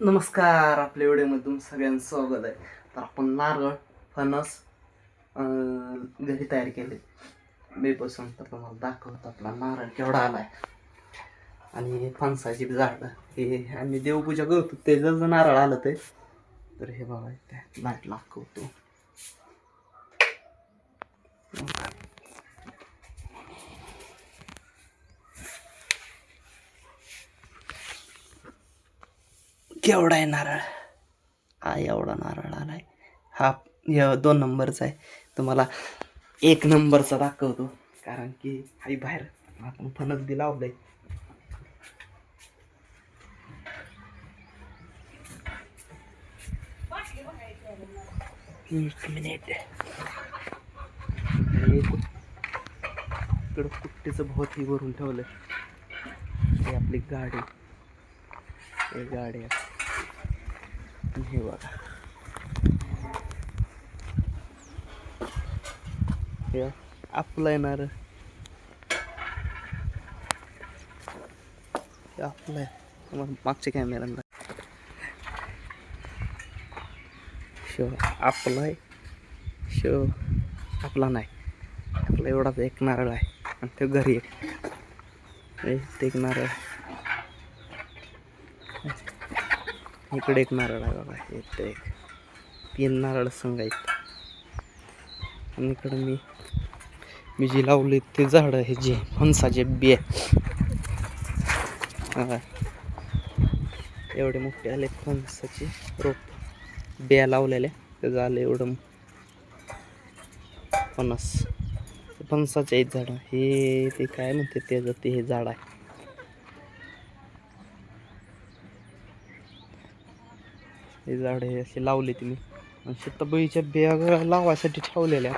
नमस्कार आपल्या व्हिडिओमध्ये तुमचं सगळ्यांचं स्वागत आहे. तर आपण नारळ फणस घरी तयार केले. मी बसून तर तुम्हाला दाखवतो आपला नारळ केवढा आला आहे आणि फणसाची झाड हे आम्ही देवपूजा करतो ते जर नारळ आलं ते. तर हे बघा ते लाइट दाखवतो केवढा आहे नारळ? हा एवढा नारळ आलाय. हा य- दोन नंबरचा आहे. तुम्हाला एक नंबरचा दाखवतो. कारण की आई बाहेर आपण फणस बी लावलंय. एक मिनिट. इकडं कुट्टीचं भोवती भरून ठेवलंय. हे आपली गाडी. हे गाडी आहे. हे बघा. हे आपला येणार हे आपलं मागच्या कॅमेऱ्यांना शो आपला आहे. शो आपला नाही. आपला एवढाच एक नारळ आहे. आणि तो घरी एक हे एक नारळ इकडे एक नारळ आहे बघा इथं एक. तीन नारळ संघ आहेत. आणि इकडं मी मी जी लावली ते झाड हे जे फणसाचे बिया. एवढे मोठे आले फणसाचे रोप. बिया लावलेल्या ते झालं एवढं फणस. फणसाचे आहेत झाडं. हे ते काय म्हणते त्याचं? ते हे झाड आहे. हे झाड हे असे लावले तुम्ही आणि शेताबळीच्या बिया लावायसाठी ठेवलेल्या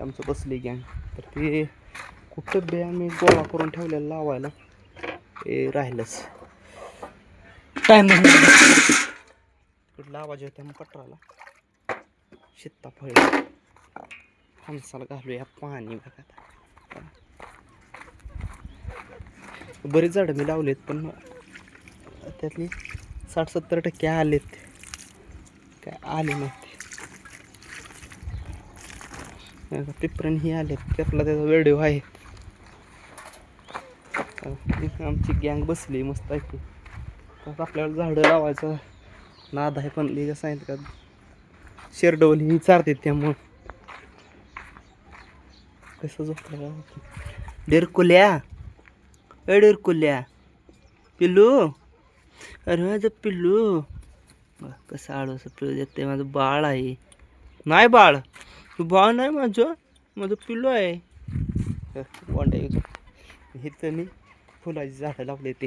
आमचं बसली गँग. तर ते कुठं बिया मी गोळा करून ठेवलेलं लावायला ते राहिलंच. टाईम लावायचे होत्या मग कटराला. शेताफळ फणसाला घालूया पाणी बघा. बरीच झाडं मी लावलेत पण त्यातली साठ सत्तर टक्के आलेत. काय आले नाहीत पिपरण ही आलेत. त्यातला त्याचा व्हिडिओ आहे. आमची गँग बसली मस्त आहे की आपल्याला झाडं लावायचं नाद आहे पण लिहिलं सांगितलं का? शेरडवली ही चारते त्यामुळं. कसं झोपलं डेरकुल्या. ए डेरकुल्या. पिल्लू. अरे माझं पिल्लू. कसं आडवसं पिल्लू देते माझं बाळ आहे. नाही बाळ. तू बाळ नाही माझं. माझं पिल्लू आहे. कोंडा इथं मी फुलाची झाडं लावले ते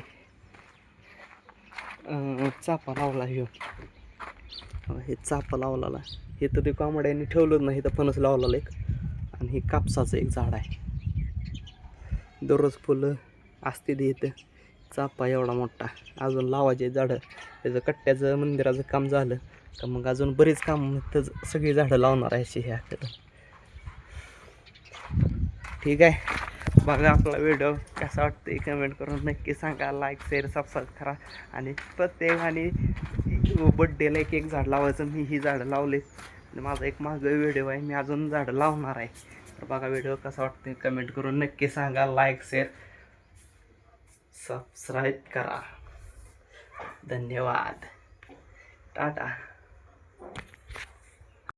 चापा लावला ह्यो. हे चापा लावलेला. हे तर ते कॉमड्याने ठेवलं नाही तर फणस लावलेलं एक. आणि हे कापसाचं एक झाड आहे. दररोज फुलं असते ते इथं. चापा एवढा मोठा. अजून लावायचे झाडं. त्याचं कट्ट्याचं मंदिराचं काम झालं. का मग अजून बरीच काम त्याचं सगळी झाडं लावणार आहे अशी ह्या ठीक आहे. बघा आपला व्हिडिओ कसा वाटतं कमेंट करून नक्की सांगा. लाईक शेअर सबस्क्राईब करा. आणि प्रत्येकाने बड्डेला एक एक झाड लावायचं. मी ही झाडं लावले आणि माझा एक मागं व्हिडिओ आहे. मी अजून झाडं लावणार आहे. तर बघा व्हिडिओ कसा वाटतं कमेंट करून नक्की सांगा. लाईक शेअर सबस्क्राईब करा. धन्यवाद. टाटा.